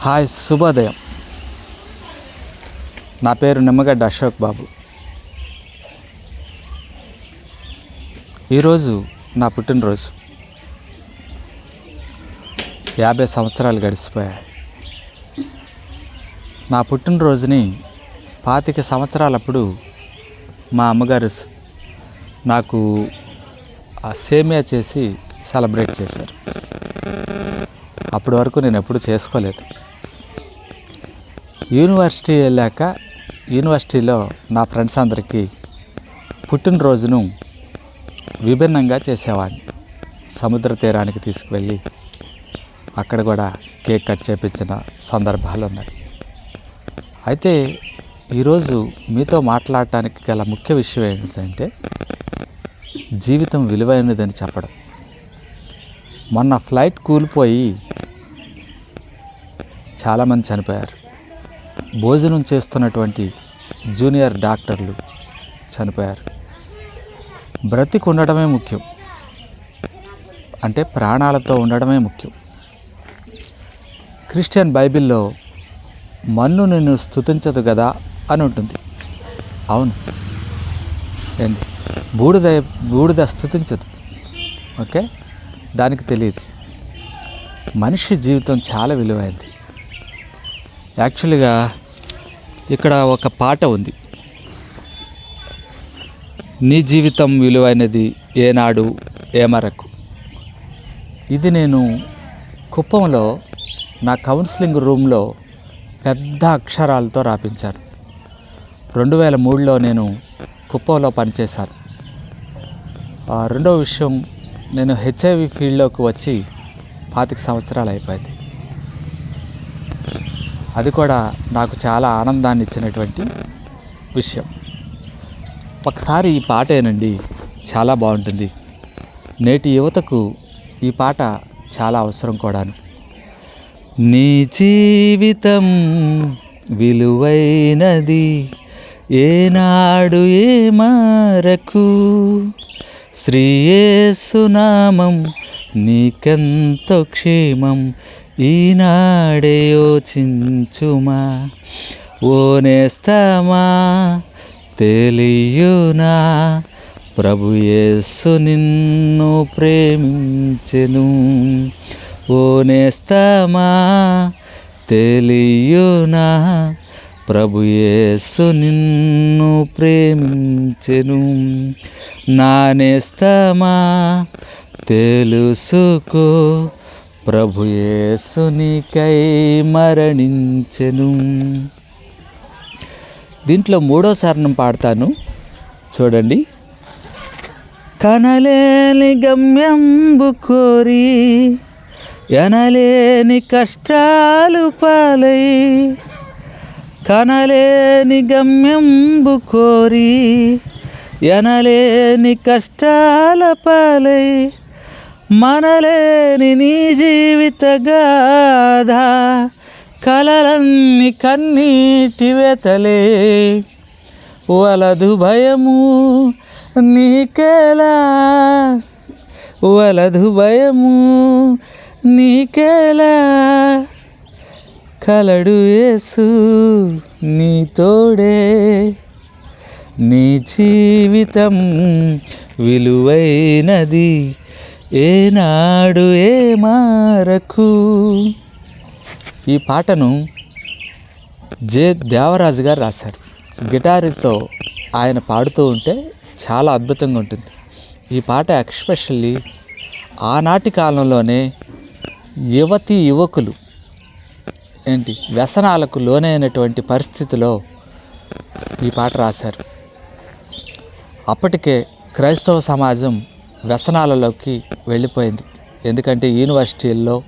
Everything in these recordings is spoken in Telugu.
హాయ్ శుభోదయం. నా పేరు నిమ్మగడ్డ అశోక్ బాబు. ఈరోజు నా పుట్టినరోజు. యాభై సంవత్సరాలు గడిచిపోయాయి. నా పుట్టినరోజుని పాతిక సంవత్సరాలప్పుడు మా అమ్మగారు నాకు ఆ సేమియా చేసి సెలబ్రేట్ చేశారు. అప్పటి వరకు నేను ఎప్పుడు చేసుకోలేదు. యూనివర్సిటీ వెళ్ళాక యూనివర్సిటీలో నా ఫ్రెండ్స్ అందరికీ పుట్టినరోజును విభిన్నంగా చేసేవాడిని. సముద్ర తీరానికి తీసుకువెళ్ళి అక్కడ కూడా కేక్ కట్ చేపించిన సందర్భాలు ఉన్నాయి. అయితే ఈరోజు మీతో మాట్లాడటానికి గల ముఖ్య విషయం ఏంటంటే జీవితం విలువైనదని చెప్పడం. మొన్న ఫ్లైట్ కూలిపోయి చాలామంది చనిపోయారు. భోజనం చేస్తున్నటువంటి జూనియర్ డాక్టర్లు చనిపోయారు. బ్రతికి ఉండడమే ముఖ్యం. అంటే ప్రాణాలతో ఉండడమే ముఖ్యం. క్రిస్టియన్ బైబిల్లో మన్ను నిన్ను స్థుతించదు కదా అని ఉంటుంది. అవును. ఏంటి? బూడిద బూడిద స్థుతించదు ఓకే? దానికి తెలియదు. మనిషి జీవితం చాలా విలువైంది. యాక్చువల్గా ఇక్కడ ఒక పాట ఉంది. నీ జీవితం విలువైనది ఏనాడు ఏమరకు? ఇది నేను కుప్పంలో నా కౌన్సిలింగ్ రూమ్లో పెద్ద అక్షరాలతో రాపించాను. రెండు వేల మూడులో నేను కుప్పంలో పనిచేశాను. ఆ రెండో విషయం నేను హెచ్ఐవి ఫీల్డ్లోకి వచ్చి పాతిక సంవత్సరాలు అయిపోయింది. అది కూడా నాకు చాలా ఆనందాన్ని ఇచ్చినటువంటి విషయం. ఒకసారి ఈ పాట ఏనండి చాలా బాగుంటుంది. నేటి యువతకు ఈ పాట చాలా అవసరం కూడాను. నీ జీవితం విలువైనది ఏనాడు ఏ మారకు శ్రీయేసునామం నీకెంతో క్షేమం ఈనాడే యోచించుమా? ఓనేస్తామా తెలియునా? ప్రభు యేసు నిన్ను ప్రేమించెను. ఓనేస్తామా తెలియునా? ప్రభు యేసు నిన్ను ప్రేమించెను. నానేస్తామా తెలుసుకో. ప్రభుయేసునికై మరణించెను. దీంట్లో మూడో చరణం పాడతాను. చూడండి. కనలేని గమ్యంబు కోరి ఎనలేని కష్టాలు పాలై కనలేని గమ్యంబు కోరి ఎనలేని కష్టాల పాలై మనలేని నీ జీవిత గాథ కలలన్నీ కన్నీటి వెతలే. వలదు భయము నీకేలా? వలదు భయము నీకేలా? కలడు యేసు నీ తోడే. నీ జీవితం విలువైనది. ఏనాడు ఏ మారకు? ఈ పాటను జే దేవరాజు గారు రాశారు. గిటారితో ఆయన పాడుతూ ఉంటే చాలా అద్భుతంగా ఉంటుంది. ఈ పాట ఎక్స్పెషల్లీ ఆనాటి కాలంలోనే యువతి యువకులు ఏంటి వ్యసనాలకు లోనైనటువంటి పరిస్థితిలో ఈ పాట రాశారు. అప్పటికే క్రైస్తవ సమాజం వ్యసనాలలోకి వెళ్ళిపోయింది. ఎందుకంటే యూనివర్సిటీల్లో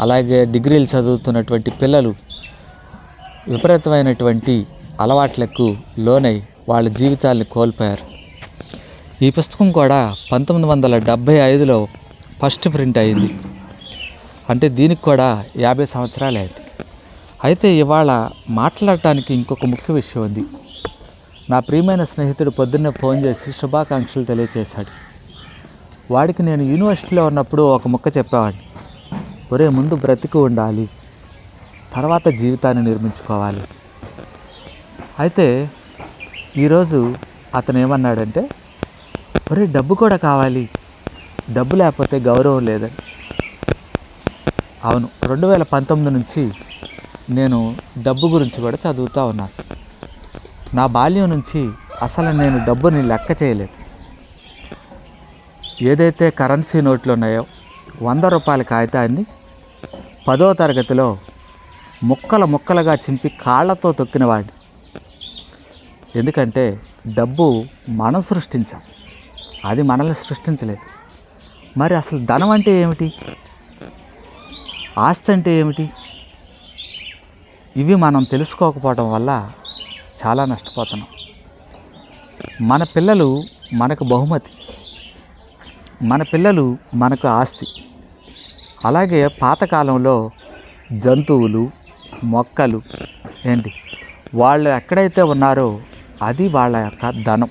అలాగే డిగ్రీలు చదువుతున్నటువంటి పిల్లలు విపరీతమైనటువంటి అలవాట్లకు లోనై వాళ్ళ జీవితాల్ని కోల్పోయారు. ఈ పుస్తకం కూడా పంతొమ్మిది వందల డెబ్భై ఐదులో ఫస్ట్ ప్రింట్ అయింది. అంటే దీనికి కూడా యాభై సంవత్సరాలు అయింది. అయితే ఇవాళ మాట్లాడటానికి ఇంకొక ముఖ్య విషయం ఉంది. నా ప్రియమైన స్నేహితుడు పొద్దున్నే ఫోన్ చేసి శుభాకాంక్షలు తెలియజేశాడు వాడికి నేను యూనివర్సిటీలో ఉన్నప్పుడు ఒక ముక్క చెప్పేవాడిని. ఒరే ముందు బ్రతికి ఉండాలి తర్వాత జీవితాన్ని నిర్మించుకోవాలి. అయితే ఈరోజు అతను ఏమన్నాడంటే ఒరే డబ్బు కూడా కావాలి డబ్బు లేకపోతే గౌరవం లేదని. అవును రెండు వేల పంతొమ్మిది నుంచి నేను డబ్బు గురించి కూడా చదువుతూ ఉన్నాను. నా బాల్యం నుంచి అసలు నేను డబ్బుని లెక్క చేయలేదు. ఏదైతే కరెన్సీ నోట్లు ఉన్నాయో వంద రూపాయల కాగితాన్ని పదో తరగతిలో ముక్కల ముక్కలుగా చింపి కాళ్ళతో తొక్కినవాడిని ఎందుకంటే డబ్బు మనం సృష్టించాం. అది మనల్ని సృష్టించలేదు. మరి అసలు ధనం అంటే ఏమిటి? ఆస్తి అంటే ఏమిటి? ఇవి మనం తెలుసుకోకపోవడం వల్ల చాలా నష్టపోతున్నాం. మన పిల్లలు మనకు బహుమతి. మన పిల్లలు మనకు ఆస్తి. అలాగే పాతకాలంలో జంతువులు మొక్కలు ఏంటి? వాళ్ళు ఎక్కడైతే ఉన్నారో అది వాళ్ళ యొక్క ధనం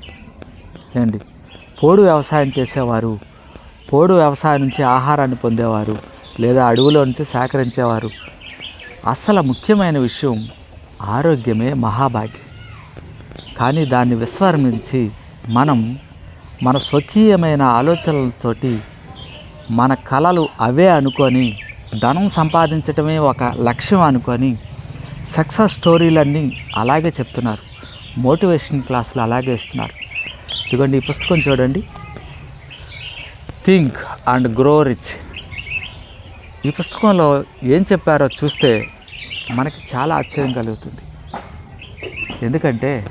ఏంటి? పోడు వ్యవసాయం చేసేవారు పోడు వ్యవసాయం నుంచి ఆహారాన్ని పొందేవారు లేదా అడవిలో నుంచి సేకరించేవారు. అసలు ముఖ్యమైన విషయం ఆరోగ్యమే మహాభాగ్యం. కానీ దాన్ని విస్మరించి మనం మన స్వకీయమైన ఆలోచనలతోటి మన కళలు అవే అనుకొని ధనం సంపాదించటమే ఒక లక్ష్యం అనుకొని సక్సెస్ స్టోరీలన్నీ అలాగే చెప్తున్నారు. మోటివేషన్ క్లాసులు అలాగే ఇస్తున్నారు. ఇదిగోండి ఈ పుస్తకం చూడండి. Think and grow rich. ఈ పుస్తకంలో ఏం చెప్పారో చూస్తే మనకి చాలా ఆశ్చర్యం కలుగుతుంది. ఎందుకంటే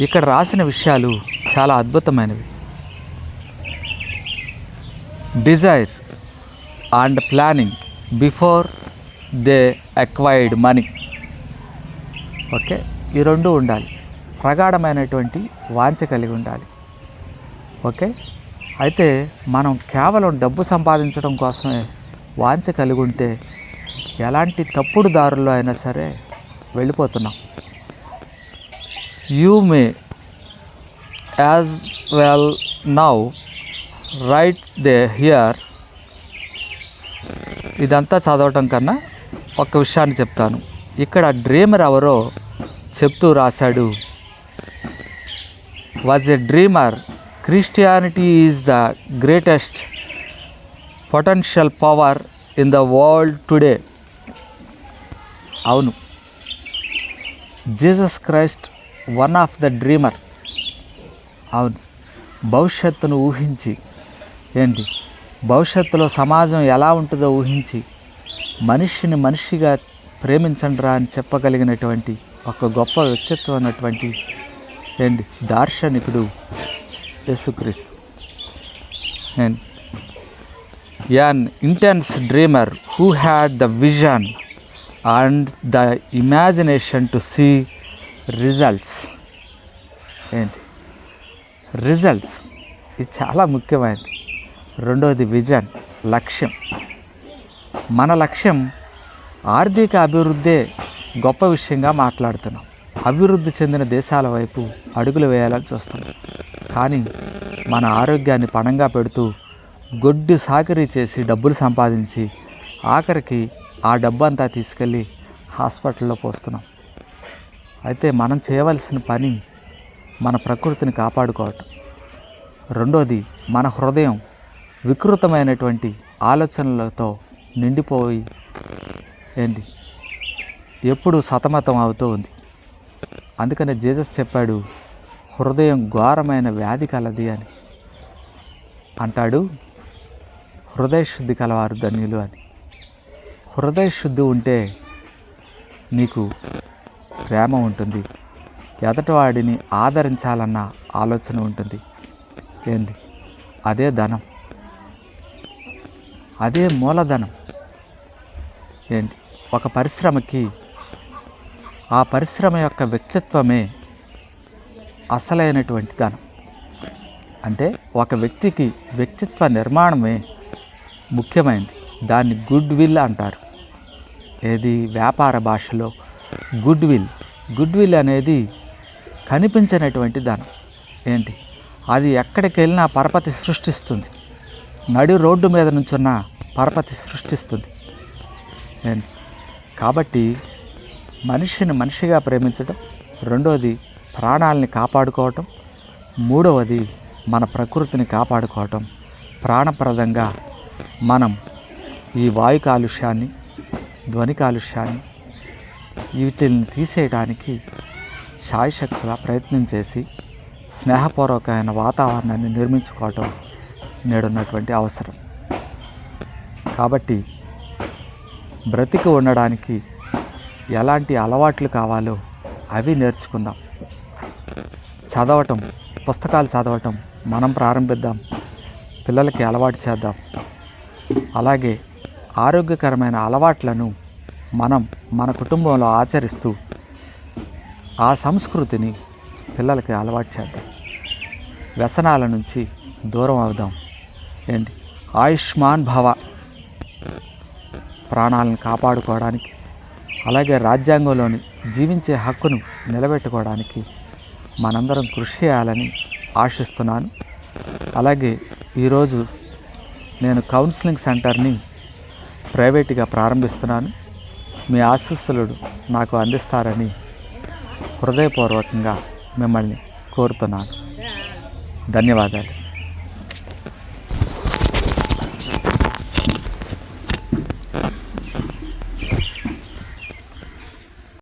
ఇక్కడ రాసిన విషయాలు చాలా అద్భుతమైనవి. Desire and planning before they acquired money okay ఈ రెండు ఉండాలి. ప్రగాఢమైనటువంటి వాంఛ కలిగి ఉండాలి. ఓకే అయితే మనం కేవలం డబ్బు సంపాదించడం కోసమే వాంఛ కలిగి ఉంటే ఎలాంటి తప్పుడు దారుల్లో అయినా సరే వెళ్ళిపోతున్నాం. You may as well now right they here ఇదంతా చదవటం కన్నా ఒక విషయాన్ని చెప్తాను. ఇక్కడ డ్రీమర్ ఎవరో చెప్తూ రాశాడు. Was a dreamer Christianity is the greatest potential power in the world today అవును. Jesus Christ one of the dreamer అవును. భవిష్యత్తును ఊహించి ఏంటి? భవిష్యత్తులో సమాజం ఎలా ఉంటుందో ఊహించి మనిషిని మనిషిగా ప్రేమించండిరా అని చెప్పగలిగినటువంటి ఒక గొప్ప వ్యక్తిత్వం అన్నటువంటి ఏంటి? దార్శనికుడు యేసుక్రీస్తు. And an intense dreamer who had the vision and the imagination to see results. ఏంటి? రిజల్ట్స్. ఇది చాలా ముఖ్యమైనది. రెండవది విజన్ లక్ష్యం. మన లక్ష్యం ఆర్థిక అభివృద్ధే గొప్ప విషయంగా మాట్లాడుతున్నాం. అభివృద్ధి చెందిన దేశాల వైపు అడుగులు వేయాలని చూస్తున్నాం. కానీ మన ఆరోగ్యాన్ని పణంగా పెడుతూ గొడ్డు సాకరీ చేసి డబ్బులు సంపాదించి ఆఖరికి ఆ డబ్బు అంతా తీసుకెళ్ళి హాస్పిటల్లో పోస్తున్నాం. అయితే మనం చేయవలసిన పని మన ప్రకృతిని కాపాడుకోవటం. రెండోది మన హృదయం వికృతమైనటువంటి ఆలోచనలతో నిండిపోయి ఏంటి? ఎప్పుడు సతమతం అవుతూ ఉంది. అందుకనే జీసస్ చెప్పాడు హృదయం ఘోరమైన వ్యాధి కలది అని. అంటాడు హృదయ శుద్ధి కలవారు ధన్యులు అని. హృదయ శుద్ధి ఉంటే నీకు ప్రేమ ఉంటుంది. ఎదటివాడిని ఆదరించాలన్న ఆలోచన ఉంటుంది. ఏంది అదే ధనం. అదే మూలధనం. ఏంటి? ఒక పరిశ్రమకి ఆ పరిశ్రమ యొక్క వ్యక్తిత్వమే అసలైనటువంటి ధనం. అంటే ఒక వ్యక్తికి వ్యక్తిత్వ నిర్మాణమే ముఖ్యమైనది దాన్ని గుడ్ విల్ అంటారు. ఏది? వ్యాపార భాషలో గుడ్ విల్. గుడ్ విల్ అనేది కనిపించినటువంటి ధనం. ఏంటి? అది ఎక్కడికి వెళ్ళినా పరపతి సృష్టిస్తుంది. నడి రోడ్డు మీద నుంచున్న పరపతి సృష్టిస్తుంది. కాబట్టి మనిషిని మనిషిగా ప్రేమించడం రెండవది ప్రాణాలని కాపాడుకోవటం మూడవది మన ప్రకృతిని కాపాడుకోవటం. ప్రాణప్రదంగా మనం ఈ వాయు కాలుష్యాన్ని ధ్వని కాలుష్యాన్ని వీటిని తీసేయడానికి శాయశక్తిగా ప్రయత్నం చేసి స్నేహపూర్వకమైన వాతావరణాన్ని నిర్మించుకోవటం నేడున్నటువంటి అవసరం. కాబట్టి బ్రతికి ఉండడానికి ఎలాంటి అలవాట్లు కావాలో అవి నేర్చుకుందాం. చదవటం పుస్తకాలు చదవటం మనం ప్రారంభిద్దాం. పిల్లలకి అలవాటు చేద్దాం. అలాగే ఆరోగ్యకరమైన అలవాట్లను మనం మన కుటుంబంలో ఆచరిస్తూ ఆ సంస్కృతిని పిల్లలకి అలవాటు చేద్దాం. వ్యసనాల నుంచి దూరం అవుదాం. ఏంటి? ఆయుష్మాన్ భవ. ప్రాణాలను కాపాడుకోవడానికి అలాగే రాజ్యాంగంలోని జీవించే హక్కును నిలబెట్టుకోవడానికి మనందరం కృషి చేయాలని ఆశిస్తున్నాను. అలాగే ఈరోజు నేను కౌన్సిలింగ్ సెంటర్ని ప్రైవేట్గా ప్రారంభిస్తున్నాను. మీ ఆశీస్సులు నాకు అందిస్తారని హృదయపూర్వకంగా మిమ్మల్ని కోరుతున్నాను. ధన్యవాదాలు.